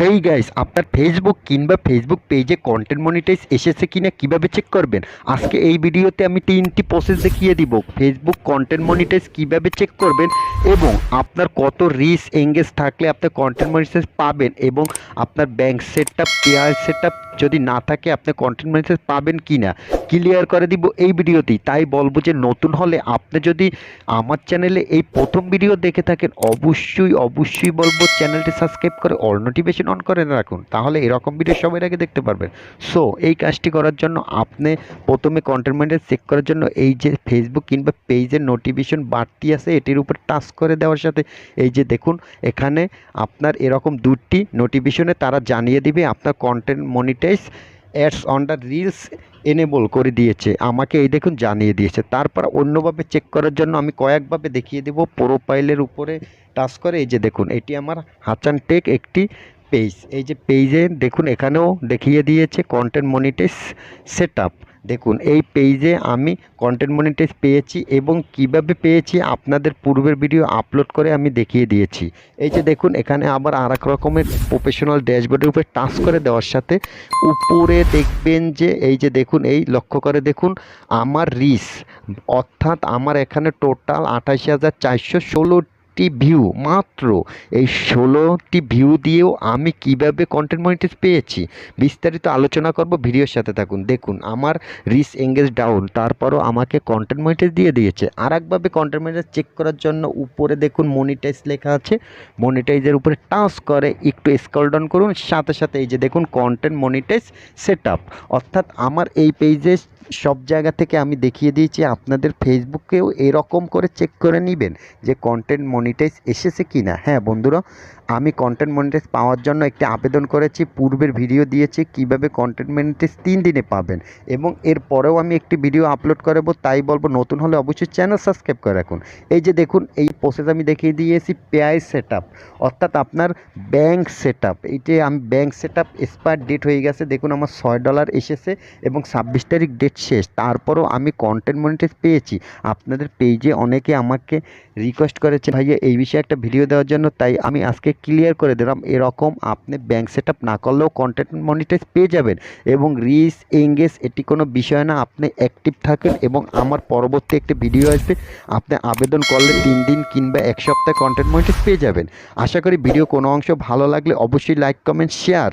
হেই guys আপনার Facebook কিংবা Facebook পেজে কন্টেন্ট মনিটাইজ এসেছে কিনা কীভাবে চেক করবেন? আজকে এই ভিডিওতে আমি তিনটি প্রসেস দেখিয়ে দিব। ফেসবুক কন্টেন্ট মনিটাইজ কীভাবে চেক করবেন এবং আপনার কত রিস এঙ্গেজ থাকলে আপনার কন্টেন্ট মনিটাইজ পাবেন এবং আপনার bank set up payer set যদি না থাকে, আপনি কন্টেন্ট মনিটাইজ পাবেন কি না ক্লিয়ার করে দিব এই ভিডিওতেই তাই বলব যে নতুন হলে আপনি যদি আমার চ্যানেলে এই প্রথম ভিডিও দেখে থাকেন, অবশ্যই অবশ্যই বলব চ্যানেলটি সাবস্ক্রাইব করে অল নোটিফিকেশন অন করে রাখুন। তাহলে এরকম ভিডিও সবার আগে দেখতে পারবেন সো এই কাজটি করার জন্য আপনি প্রথমে কন্টেন্ট মনিটাইজ চেক করার জন্য এই যে ফেসবুক কিংবা পেজের নোটিফিকেশন বাড়তি আছে, এটির উপর টাচ করে দেওয়ার সাথে এই যে দেখুন, এখানে আপনার এরকম দুটি নোটিফিকেশনে তারা জানিয়ে দিবে আপনার content monetize ads on the reels enable করে দিয়েছে, আমাকে এই দেখুন জানিয়ে দিয়েছে। তারপর অন্যভাবে চেক করার জন্য আমি কয়েকভাবে দেখিয়ে দেব প্রোফাইলের উপরে টাচ করে। এই যে দেখুন, এটি আমার হাচান টেক একটি পেজ এই যে পেজে দেখুন, এখানেও দেখিয়ে দিয়েছে কন্টেন্ট মনিটাইজ সেট দেখুন, এই পেজে আমি কন্টেন্ট মনিটাইজ পেয়েছি এবং কীভাবে পেয়েছি আপনাদের পূর্বের ভিডিও আপলোড করে আমি দেখিয়ে দিয়েছি। এই যে দেখুন, এখানে আবার আর এক রকমের প্রফেশনাল ড্যাশবোর্ডের উপরে টাচ করে দেওয়ার সাথে উপরে দেখবেন যে, এই যে দেখুন, এই লক্ষ্য করে দেখুন, আমার রিস অর্থাৎ আমার এখানে টোটাল আঠাশি হাজার চারশো ষোলোটি ভিউ মাত্র। এই ষোলোটি ভিউ দিয়েও আমি কীভাবে কন্টেন্ট মনিটাইজ পেয়েছি, বিস্তারিত আলোচনা করব ভিডিওর সাথে থাকুন। দেখুন, আমার রিস এঙ্গেজ ডাউন, তারপরও আমাকে কন্টেন্ট মনিটাইজ দিয়ে দিয়েছে। আর একভাবে কন্টেন্ট মনিটাইজ চেক করার জন্য উপরে দেখুন মনিটাইজ লেখা আছে। মনিটাইজের উপরে টাচ করে একটু স্কল ডাউন করুন, সাথে সাথে এই যে দেখুন কন্টেন্ট মনিটাইজ সেট অর্থাৎ আমার এই পেজে সব জায়গা থেকে আমি দেখিয়ে দিয়েছি, আপনাদের ফেসবুকেও এরকম করে চেক করে নেবেন যে কন্টেন্ট মনিটাইজ এসেছে কি না হ্যাঁ বন্ধুরা, আমি কন্টেন্ট মনিটাইজ পাওয়ার জন্য একটি আবেদন করেছি, পূর্বের ভিডিও দিয়েছি, কীভাবে কন্টেন্ট মনিটাইজ তিন দিনে পাবেন। এবং এর পরেও আমি একটি ভিডিও আপলোড করাবো, তাই বলব নতুন হলে অবশ্যই চ্যানেল সাবস্ক্রাইব করে রাখুন। এই যে দেখুন, এই প্রসেস আমি দেখিয়ে দিয়েছি পেআই সেট অর্থাৎ আপনার ব্যাংক সেট আপ আমি bank set up expire date হয়ে গেছে, দেখুন আমার ছয় ডলার এসেছে এবং ছাব্বিশ তারিখ ডেট শেষ। তারপরও আমি কন্টেন্ট মনিটাইজ পেয়েছি। আপনাদের পেজে অনেকে আমাকে রিকোয়েস্ট করেছে, ভাইয়া, এই বিষয়ে একটা ভিডিও দেওয়ার জন্য। তাই আমি আজকে ক্লিয়ার করে দিলাম, এরকম আপনি ব্যাংক সেট না করলেও কন্টেন্ট মনিটাইজ পেয়ে যাবেন এবং রিস এঙ্গেজ এটি কোনো বিষয় না। আপনি অ্যাক্টিভ থাকেন এবং আমার পরবর্তী একটি ভিডিও আসবে, আপনি আবেদন করলে তিন দিন কিংবা এক সপ্তাহে কন্টেন্ট মনিটাইজ পেয়ে যাবেন। আশা করি ভিডিও কোনো অংশ ভালো লাগলে অবশ্যই লাইক কমেন্ট শেয়ার